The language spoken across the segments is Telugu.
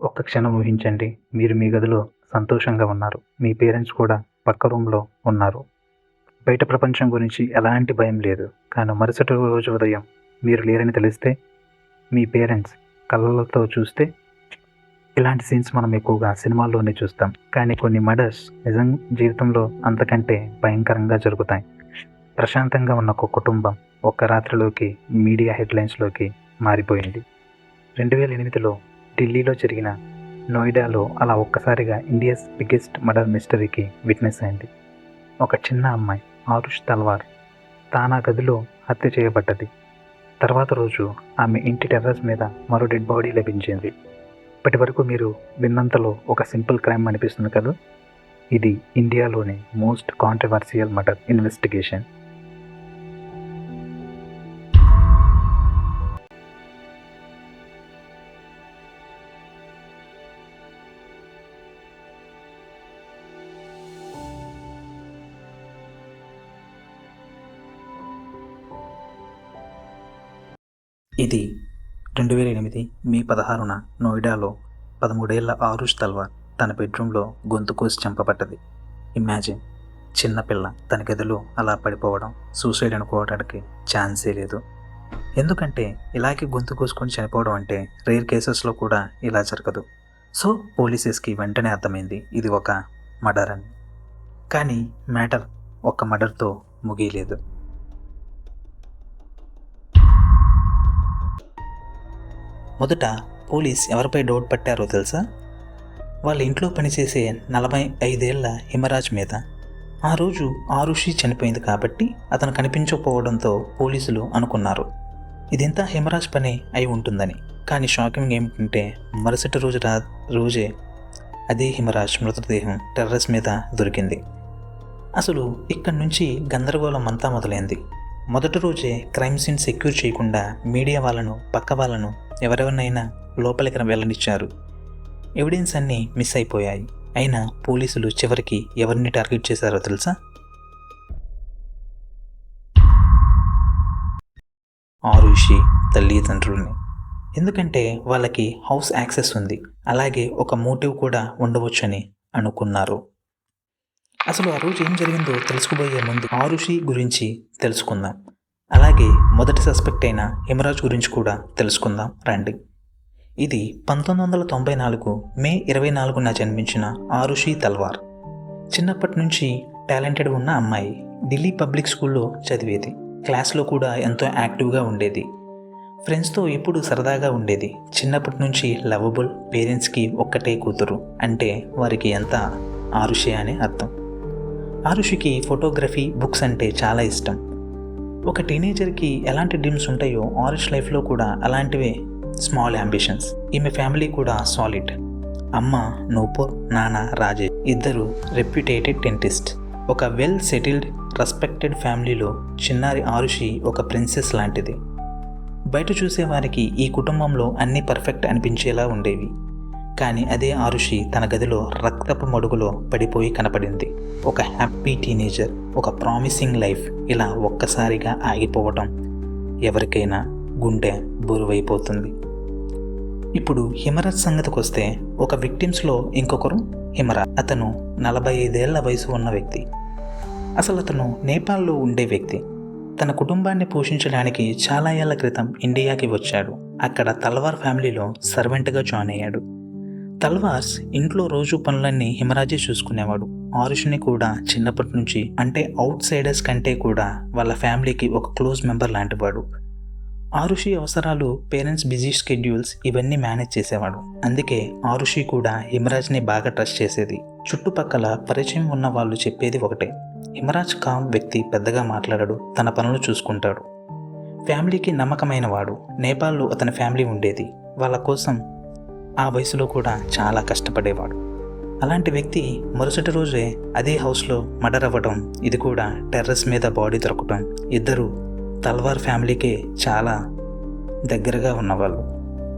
ఒక్క క్షణం ఊహించండి. మీరు మీ గదిలో సంతోషంగా ఉన్నారు. మీ పేరెంట్స్ కూడా పక్క రూమ్లో ఉన్నారు. బయట ప్రపంచం గురించి ఎలాంటి భయం లేదు. కానీ మరుసటి రోజు ఉదయం మీరు లేరని తెలిస్తే మీ పేరెంట్స్ కళ్ళతో చూస్తే ఇలాంటి సీన్స్ మనం ఎక్కువగా సినిమాల్లోనే చూస్తాం. కానీ కొన్ని మర్డర్స్ నిజం జీవితంలో అంతకంటే భయంకరంగా జరుగుతాయి. ప్రశాంతంగా ఉన్న ఒక కుటుంబం ఒక్క రాత్రిలోకి మీడియా హెడ్లైన్స్లోకి మారిపోయింది. రెండు వేల ఎనిమిదిలో ఢిల్లీలో జరిగిన నోయిడాలో అలా ఒక్కసారిగా ఇండియాస్ బిగ్గెస్ట్ మర్డర్ మిస్టరీకి విట్నెస్ అయింది. ఒక చిన్న అమ్మాయి ఆరుష్ తల్వార్ తానా గదిలో హత్య చేయబడ్డది. తర్వాత రోజు ఆమె ఇంటి టెర్రస్ మీద మరో డెడ్ బాడీ లభించింది. ఇప్పటి వరకు మీరు విన్నంతలో ఒక సింపుల్ క్రైమ్ అనిపిస్తుంది కదా? ఇది ఇండియాలోని మోస్ట్ కాంట్రవర్సియల్ మర్డర్ ఇన్వెస్టిగేషన్. ఇది రెండు వేల ఎనిమిది మే పదహారున నోయిడాలో పదమూడేళ్ళ ఆరుష్ తల్వార్ తన బెడ్రూమ్లో గొంతు కోసి చంపబడ్డది. ఇమాజిన్ చిన్నపిల్ల తన గదిలో అలా పడిపోవడం సూసైడ్ అనుకోవడానికి ఛాన్సే లేదు. ఎందుకంటే ఇలాగే గొంతు కోసుకొని చనిపోవడం అంటే రేర్ కేసెస్లో కూడా ఇలా జరగదు. సో పోలీసెస్కి వెంటనే అర్థమైంది ఇది ఒక మర్డర్ అని. కానీ మ్యాటర్ ఒక్క మర్డర్తో ముగియలేదు. మొదట పోలీస్ ఎవరిపై డౌట్ పట్టారో తెలుసా? వాళ్ళ ఇంట్లో పనిచేసే నలభై ఐదేళ్ళ హిమరాజ్ మీద. ఆ రోజు ఆరుషి చనిపోయింది కాబట్టి అతను కనిపించకపోవడంతో పోలీసులు అనుకున్నారు. ఇదంతా హిమరాజ్ పని అయి ఉంటుందని. కానీ షాకింగ్ ఏమిటంటే మరుసటి రోజు రా రోజే అదే హిమరాజ్ మృతదేహం టెర్రస్ మీద దొరికింది. అసలు ఇక్కడి నుంచి గందరగోళం అంతా మొదలైంది. మొదటి రోజే క్రైమ్ సీన్ సెక్యూర్ చేయకుండా మీడియా వాళ్ళను పక్క వాళ్ళను ఎవరెవరినైనా లోపలికి వెళ్ళనిచ్చారు ఎవిడెన్స్ అన్నీ మిస్ అయిపోయాయి. అయినా పోలీసులు చివరికి ఎవరిని టార్గెట్ చేశారో తెలుసా? ఆరుషి తల్లిదండ్రుల్ని. ఎందుకంటే వాళ్ళకి హౌస్ యాక్సెస్ ఉంది. అలాగే ఒక మోటివ్ కూడా ఉండవచ్చని అనుకున్నారు. అసలు ఆ రోజు ఏం జరిగిందో తెలుసుకుపోయే ముందు ఆరుషి గురించి తెలుసుకుందాం. అలాగే మొదటి సస్పెక్ట్ అయిన హిమరాజ్ గురించి కూడా తెలుసుకుందాం. రండి. ఇది పంతొమ్మిది వందల తొంభై నాలుగు మే ఇరవై నాలుగున జన్మించిన ఆరుషి తల్వార్. చిన్నప్పటి నుంచి టాలెంటెడ్ ఉన్న అమ్మాయి. ఢిల్లీ పబ్లిక్ స్కూల్లో చదివేది. క్లాస్లో కూడా ఎంతో యాక్టివ్గా ఉండేది. ఫ్రెండ్స్తో ఎప్పుడు సరదాగా ఉండేది. చిన్నప్పటి నుంచి లవబుల్ పేరెంట్స్కి ఒక్కటే కూతురు అంటే వారికి ఎంత ఆరుషి అనే అర్థం. ఆరుషికి ఫోటోగ్రఫీ బుక్స్ అంటే చాలా ఇష్టం. ఒక టీనేజర్కి ఎలాంటి డ్రీమ్స్ ఉంటాయో ఆరుష్ లైఫ్లో కూడా అలాంటివే స్మాల్ అంబిషన్స్. ఈమె ఫ్యామిలీ కూడా సాలిడ్. అమ్మ నూపూర్ నాన్న రాజేష్ ఇద్దరు రెప్యుటేటెడ్ డెంటిస్ట్. ఒక వెల్ సెటిల్డ్ రెస్పెక్టెడ్ ఫ్యామిలీలో చిన్నారి ఆరుషి ఒక ప్రిన్సెస్ లాంటిది. బయట చూసేవారికి ఈ కుటుంబంలో అన్నీ పర్ఫెక్ట్ అనిపించేలా ఉండేవి. కానీ అదే ఆరుషి తన గదిలో రక్తపు మడుగులో పడిపోయి కనపడింది. ఒక హ్యాపీ టీనేజర్ ఒక ప్రామిసింగ్ లైఫ్ ఇలా ఒక్కసారిగా ఆగిపోవటం ఎవరికైనా గుండె బరువైపోతుంది. ఇప్పుడు హిమరాజ్ సంగతికి వస్తే ఒక విక్టిమ్స్లో ఇంకొకరు హిమరాజ్. అతను నలభై ఐదేళ్ళ వయసు ఉన్న వ్యక్తి. అసలు అతను నేపాల్లో ఉండే వ్యక్తి. తన కుటుంబాన్ని పోషించడానికి చాలా ఏళ్ళ క్రితం ఇండియాకి వచ్చాడు. అక్కడ తల్వార్ ఫ్యామిలీలో సర్వెంట్గా జాయిన్ అయ్యాడు. తల్వార్స్ ఇంట్లో రోజు పనులన్నీ హిమరాజే చూసుకునేవాడు. ఆరుషుని కూడా చిన్నప్పటి నుంచి అంటే అవుట్ సైడర్స్ కంటే కూడా వాళ్ళ ఫ్యామిలీకి ఒక క్లోజ్ మెంబర్ లాంటివాడు. ఆరుషి అవసరాలు పేరెంట్స్ బిజీ షెడ్యూల్స్ ఇవన్నీ మేనేజ్ చేసేవాడు. అందుకే ఆరుషి కూడా హిమరాజ్ని బాగా ట్రస్ట్ చేసేది. చుట్టుపక్కల పరిచయం ఉన్న వాళ్ళు చెప్పేది ఒకటే హిమరాజ్ కామ్ వ్యక్తి పెద్దగా మాట్లాడడు తన పనులు చూసుకుంటాడు. ఫ్యామిలీకి నమ్మకమైన వాడు నేపాల్లో అతని ఫ్యామిలీ ఉండేది. వాళ్ళ కోసం ఆ వయసులో కూడా చాలా కష్టపడేవాడు. అలాంటి వ్యక్తి మరుసటి రోజే అదే హౌస్లో మర్డర్ అవ్వడం ఇది కూడా టెర్రస్ మీద బాడీ దొరకటం ఇద్దరు తల్వార్ ఫ్యామిలీకే చాలా దగ్గరగా ఉన్నవాళ్ళు.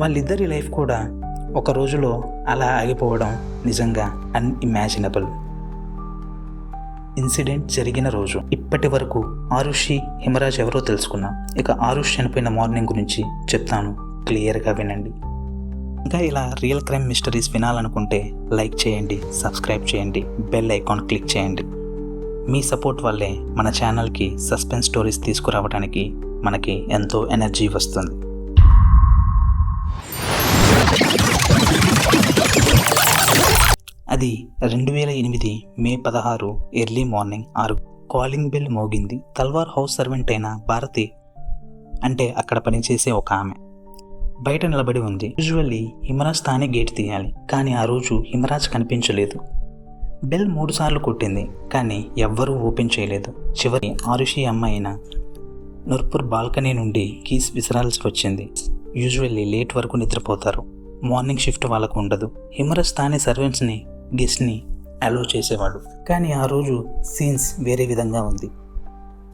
వాళ్ళిద్దరి లైఫ్ కూడా ఒక రోజులో అలా ఆగిపోవడం నిజంగా అన్ఇమాజినబుల్. ఇన్సిడెంట్ జరిగిన రోజు. ఇప్పటి వరకు ఆరుషి హిమరాజ్ ఎవరో తెలుసుకున్నాం. ఇక ఆరుష్ చనిపోయిన మార్నింగ్ గురించి చెప్తాను. క్లియర్గా వినండి. ఇంకా ఇలా రియల్ క్రైమ్ మిస్టరీస్ వినాలనుకుంటే లైక్ చేయండి సబ్స్క్రైబ్ చేయండి బెల్ ఐకాన్ క్లిక్ చేయండి. మీ సపోర్ట్ వల్లే మన ఛానల్కి సస్పెన్స్ స్టోరీస్ తీసుకురావడానికి మనకి ఎంతో ఎనర్జీ వస్తుంది. అది రెండు వేల ఎనిమిది మే పదహారు ఎర్లీ మార్నింగ్ ఆరు. కాలింగ్ బెల్ మోగింది. తల్వార్ హౌస్ సర్వెంట్ అయిన భారతి అంటే అక్కడ పనిచేసే ఒక ఆమె. బయట నిలబడి ఉంది. యూజువల్లీ హిమరాజ్ తానే గేట్ తీయాలి. కానీ ఆ రోజు హిమరాజ్ కనిపించలేదు. బెల్ మూడుసార్లు కొట్టింది. కానీ ఎవ్వరూ ఓపెన్ చేయలేదు. చివరి ఆరుషి అమ్మాయిన నుర్పూర్ బాల్కనీ నుండి కీస్ విసరాల్సి వచ్చింది. యూజువల్లీ లేట్ వరకు నిద్రపోతారు. మార్నింగ్ షిఫ్ట్ వాళ్ళకు ఉండదు. హిమరాజ్ తానే సర్వెంట్స్ని గెస్ట్ని అలో చేసేవాడు. కానీ ఆ రోజు సీన్స్ వేరే విధంగా ఉంది.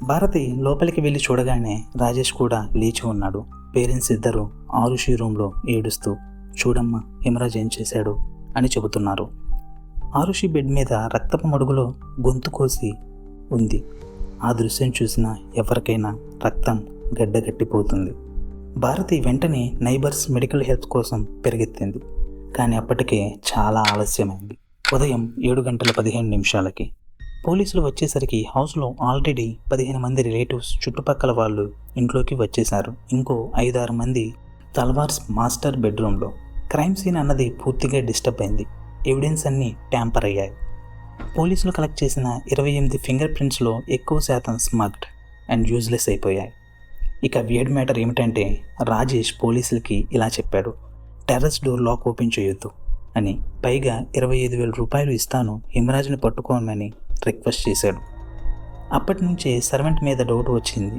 భారతి లోపలికి వెళ్ళి చూడగానే రాజేష్ కూడా లేచి ఉన్నాడు. పేరెంట్స్ ఇద్దరు ఆరుషి రూమ్లో ఏడుస్తూ చూడమ్మా హిమరాజ్ ఏం చేశాడు? అని చెబుతున్నారు. ఆరుషి బెడ్ మీద రక్తపు మడుగులో గొంతు కోసి ఉంది. ఆ దృశ్యం చూసిన ఎవరికైనా రక్తం గడ్డగట్టిపోతుంది. భారతి వెంటనే నైబర్స్ మెడికల్ హెల్త్ కోసం పెరిగెత్తింది. కానీ అప్పటికే చాలా ఆలస్యమైంది. ఉదయం ఏడు గంటల పదిహేను నిమిషాలకి పోలీసులు వచ్చేసరికి హౌస్లో ఆల్రెడీ పదిహేను మంది రిలేటివ్స్ చుట్టుపక్కల వాళ్ళు ఇంట్లోకి వచ్చేశారు. ఇంకో ఐదారు మంది తల్వార్స్ మాస్టర్ బెడ్రూమ్లో. క్రైమ్ సీన్ అన్నది పూర్తిగా డిస్టర్బ్ అయింది. ఎవిడెన్స్ అన్నీ ట్యాంపర్ అయ్యాయి. పోలీసులు కలెక్ట్ చేసిన ఇరవై ఎనిమిది ఫింగర్ ప్రింట్స్లో ఎక్కువ శాతం స్మగ్డ్ అండ్ యూజ్లెస్ అయిపోయాయి. ఇక వియర్డ్ మ్యాటర్ ఏమిటంటే రాజేష్ పోలీసులకి ఇలా చెప్పాడు టెర్రస్ డోర్ లాక్ ఓపెన్ చేయొద్దు అని. పైగా ఇరవై ఐదు వేల రూపాయలు ఇస్తాను హిమరాజుని పట్టుకోమని రిక్వెస్ట్ చేశాడు. అప్పటి నుంచే సర్వెంట్ మీద డౌట్ వచ్చింది.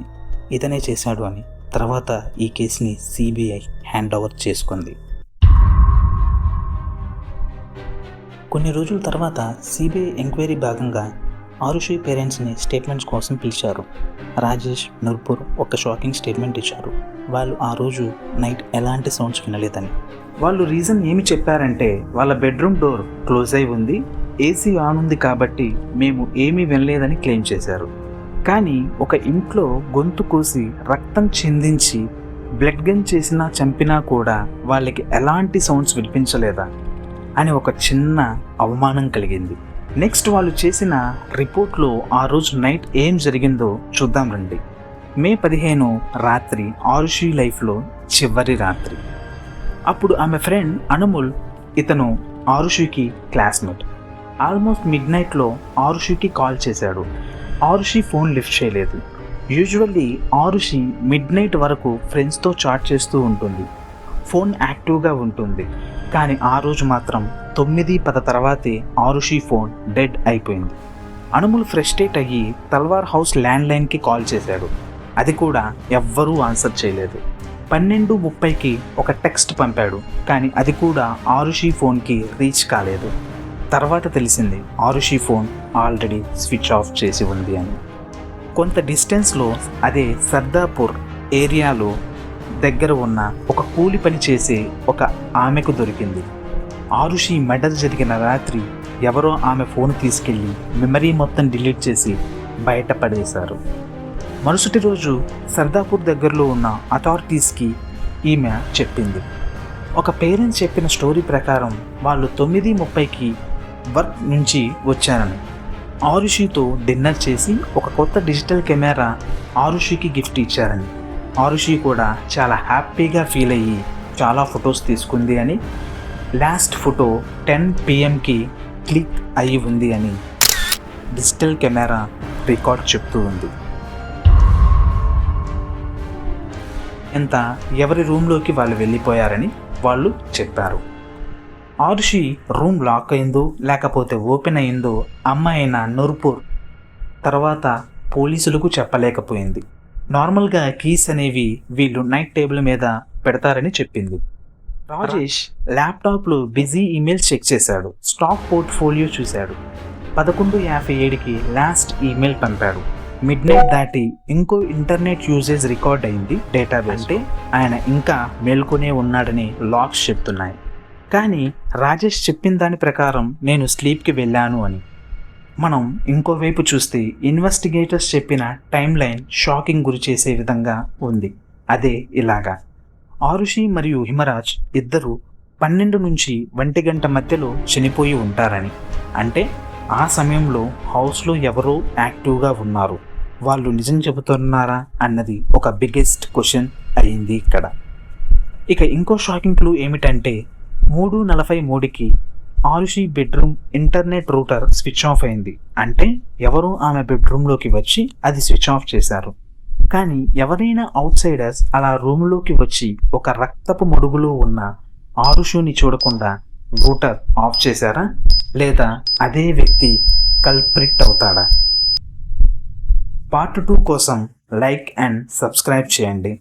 ఇతనే చేశాడు అని. తర్వాత ఈ కేసుని సిబిఐ హ్యాండ్ ఓవర్ చేసుకుంది. కొన్ని రోజుల తర్వాత సిబిఐ ఎంక్వైరీ భాగంగా ఆరుషి పేరెంట్స్ని స్టేట్మెంట్స్ కోసం పిలిచారు. రాజేష్ నూర్పూర్ ఒక షాకింగ్ స్టేట్మెంట్ ఇచ్చారు. వాళ్ళు ఆ రోజు నైట్ ఎలాంటి సౌండ్స్ వినలేదని. వాళ్ళు రీజన్ ఏమి చెప్పారంటే వాళ్ళ బెడ్రూమ్ డోర్ క్లోజ్ అయి ఉంది. ఏసీ ఆన్ ఉంది కాబట్టి మేము ఏమీ వినలేదని క్లెయిమ్ చేశారు. కానీ ఒక ఇంట్లో గొంతు కోసి రక్తం చెందించి బ్లడ్ గన్ చేసినా చంపినా కూడా వాళ్ళకి ఎలాంటి సౌండ్స్ వినిపించలేదా అని ఒక చిన్న అవమానం కలిగింది. నెక్స్ట్ వాళ్ళు చేసిన రిపోర్ట్లో ఆ రోజు నైట్ ఏం జరిగిందో చూద్దాం రండి. మే పదిహేను రాత్రి ఆరుషి లైఫ్లో చివరి రాత్రి. అప్పుడు ఆమె ఫ్రెండ్ అనుముల్ ఇతను ఆరుషికి క్లాస్మేట్. ఆల్మోస్ట్ మిడ్ నైట్లో ఆరుషికి కాల్ చేశాడు. ఆరుషి ఫోన్ లిఫ్ట్ చేయలేదు. యూజువల్లీ ఆరుషి మిడ్ నైట్ వరకు ఫ్రెండ్స్తో చాట్ చేస్తూ ఉంటుంది. ఫోన్ యాక్టివ్గా ఉంటుంది. కానీ ఆ రోజు మాత్రం తొమ్మిది పద తర్వాతే ఆరుషి ఫోన్ డెడ్ అయిపోయింది. అనుములు ఫ్రస్ట్రేట్ అయ్యి తల్వార్ హౌస్ ల్యాండ్ లైన్కి కాల్ చేశాడు. అది కూడా ఎవ్వరూ ఆన్సర్ చేయలేదు. పన్నెండు ముప్పైకి ఒక టెక్స్ట్ పంపాడు. కానీ అది కూడా ఆరుషి ఫోన్కి రీచ్ కాలేదు. తర్వాత తెలిసింది Aarushi phone already switch off చేసి ఉంది అని. కొంత డిస్టెన్స్లో అదే సర్దాపూర్ ఏరియాలో దగ్గర ఉన్న ఒక కూలి పని చేసే ఒక ఆమెకు దొరికింది. ఆరుషి మెడల్ జరిగిన రాత్రి ఎవరో ఆమె ఫోన్ తీసుకెళ్ళి మెమరీ మొత్తం డిలీట్ చేసి బయటపడేశారు మరుసటి రోజు సర్దాపూర్ దగ్గరలో ఉన్న అథారిటీస్కి ఈమె చెప్పింది. ఒక పేరెంట్స్ చెప్పిన స్టోరీ ప్రకారం వాళ్ళు తొమ్మిది ముప్పైకి వర్క్ నుంచి వచ్చారని ఆరుషితో డిన్నర్ చేసి ఒక కొత్త డిజిటల్ కెమెరా ఆరుషికి గిఫ్ట్ ఇచ్చారని. ఆరుషి కూడా చాలా హ్యాపీగా ఫీల్ అయ్యి చాలా ఫొటోస్ తీసుకుంది అని. లాస్ట్ ఫోటో టెన్ పిఎంకి క్లిక్ అయి ఉంది అని డిజిటల్ కెమెరా రికార్డ్ చెప్తూ ఉంది. ఎంత ఎవరి రూమ్లోకి వాళ్ళు వెళ్ళిపోయారని వాళ్ళు చెప్పారు. ఆరుషి రూమ్ లాక్ అయిందో లేకపోతే ఓపెన్ అయిందో అమ్మాయిన నూర్పూర్ తర్వాత పోలీసులకు చెప్పలేకపోయింది. నార్మల్గా కీస్ అనేవి వీళ్ళు నైట్ టేబుల్ మీద పెడతారని చెప్పింది. రాజేష్ ల్యాప్టాప్లో బిజీ ఈమెయిల్స్ చెక్ చేశాడు. స్టాక్ పోర్ట్ఫోలియో చూశాడు. పదకొండు యాభై ఏడుకి లాస్ట్ ఈమెయిల్ పంపాడు. మిడ్ నైట్ దాటి ఇంకో ఇంటర్నెట్ యూజేజ్ రికార్డ్ అయింది డేటాబేస్ అంటే ఆయన ఇంకా మేల్కొనే ఉన్నాడని లాగ్స్ చెప్తున్నాయి. కానీ రాజేష్ చెప్పిన దాని ప్రకారం నేను స్లీప్కి వెళ్ళాను అని. మనం ఇంకోవైపు చూస్తే ఇన్వెస్టిగేటర్స్ చెప్పిన టైం లైన్ షాకింగ్ గురి చేసే విధంగా ఉంది. అదే ఇలాగా. ఆరుషి మరియు హిమరాజ్ ఇద్దరు పన్నెండు నుంచి ఒంటి గంట మధ్యలో చనిపోయి ఉంటారని. అంటే ఆ సమయంలో హౌస్లో ఎవరో యాక్టివ్గా ఉన్నారు. వాళ్ళు నిజం చెబుతున్నారా అన్నది ఒక బిగ్గెస్ట్ క్వశ్చన్ అయింది ఇక్కడ. ఇక ఇంకో షాకింగ్ క్లూ ఏమిటంటే మూడు నలభై మూడుకి Aarushi bedroom internet router switch off అయింది. అంటే ఎవరో ఆమె బెడ్రూమ్లోకి వచ్చి అది స్విచ్ ఆఫ్ చేశారు. కానీ ఎవరైనా అవుట్సైడర్స్ అలా రూమ్లోకి వచ్చి ఒక రక్తపు మడుగులో ఉన్న ఆరుషుని చూడకుండా రూటర్ ఆఫ్ చేశారా? లేదా అదే వ్యక్తి కల్ప్రిట్ అవుతాడా? పార్ట్ టూ కోసం లైక్ అండ్ సబ్స్క్రైబ్ చేయండి.